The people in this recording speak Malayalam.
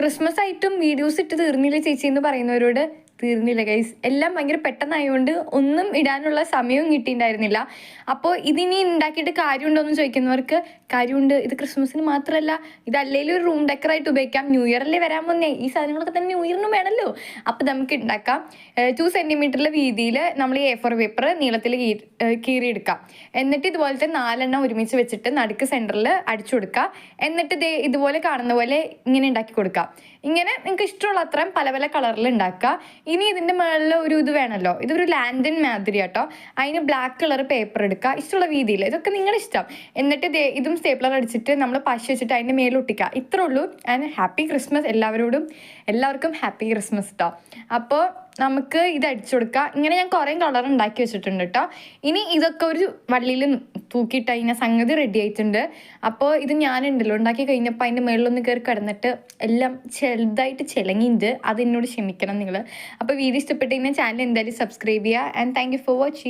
ക്രിസ്മസ് ആയിട്ടും വീഡിയോസ് ഇട്ട് തീർന്നില്ല ചേച്ചി എന്ന് പറയുന്നവരോട് തീർന്നില്ല ഗൈസ് എല്ലാം ഭയങ്കര പെട്ടെന്നായതുകൊണ്ട് ഒന്നും ഇടാനുള്ള സമയവും കിട്ടിയിട്ടുണ്ടായിരുന്നില്ല അപ്പോൾ ഇതിനി ഉണ്ടാക്കിയിട്ട് കാര്യമുണ്ടോ എന്ന് ചോദിക്കുന്നവർക്ക് കാര്യമുണ്ട്. ഇത് ക്രിസ്മസിന് മാത്രമല്ല ഇത് അല്ലെങ്കിൽ ഒരു റൂം ഡെക്കറായിട്ട് ഉപയോഗിക്കാം. ന്യൂ ഇയറിലെ വരാൻ വന്നേ? ഈ സാധനങ്ങളൊക്കെ തന്നെ ന്യൂ ഇയറിനും വേണമല്ലോ അപ്പോൾ നമുക്ക് ഉണ്ടാക്കാം ടു സെന്റിമീറ്ററിലെ വീതിയിൽ നമ്മൾ ഈ എ ഫോർ പേപ്പർ നീളത്തിൽ കീറിയെടുക്കാം. എന്നിട്ട് ഇതുപോലത്തെ നാലെണ്ണം ഒരുമിച്ച് വെച്ചിട്ട് നടുക്ക് സെന്ററിൽ അടിച്ചു കൊടുക്കുക എന്നിട്ട് ഇതേ ഇതുപോലെ കാണുന്ന പോലെ ഇങ്ങനെ ഉണ്ടാക്കി കൊടുക്കാം. ഇങ്ങനെ നിങ്ങൾക്ക് ഇഷ്ടമുള്ള അത്രയും പല പല കളറിൽ ഉണ്ടാക്കുക ഇനി ഇതിന്റെ മുകളിൽ ഒരു ഇത് വേണമല്ലോ ഇതൊരു ലാൻഡിൻ മാതിരി കേട്ടോ അതിന് ബ്ലാക്ക് കളർ പേപ്പർ എടുക്കുക. ഇഷ്ടമുള്ള രീതിയിൽ ഇതൊക്കെ നിങ്ങളുടെ ഇഷ്ടം എന്നിട്ട് ഇതും സ്റ്റേപ്ലർ അടിച്ചിട്ട് നമ്മൾ പശ വെച്ചിട്ട് അതിന്റെ മേലെ ഒട്ടിക്കുക. ഇത്രേ ഉള്ളൂ. ആൻഡ് ഹാപ്പി ക്രിസ്മസ് എല്ലാവരോടും. എല്ലാവർക്കും ഹാപ്പി ക്രിസ്മസ് കേട്ടോ അപ്പോൾ നമുക്ക് ഇത് അടിച്ചു കൊടുക്കുക ഇങ്ങനെ ഞാൻ കുറേ കളർ ഉണ്ടാക്കി വെച്ചിട്ടുണ്ട് കേട്ടോ ഇനി ഇതൊക്കെ ഒരു വള്ളിയിൽ തൂക്കിയിട്ട് അതിനെ സംഗതി റെഡി ആയിട്ടുണ്ട്. അപ്പോൾ ഇത് ഞാനുണ്ടല്ലോ ഉണ്ടാക്കി കഴിഞ്ഞപ്പോൾ അതിന്റെ മേളിലൊന്ന് കയറി കിടന്നിട്ട് എല്ലാം ചെറുതായിട്ട് ചിലങ്ങിയിട്ടുണ്ട് അത് എന്നോട് ക്ഷമിക്കണം നിങ്ങൾ അപ്പോൾ വീഡിയോ ഇഷ്ടപ്പെട്ട് കഴിഞ്ഞാൽ ചാനൽ എന്തായാലും സബ്സ്ക്രൈബ് ചെയ്യുക. And thank for watching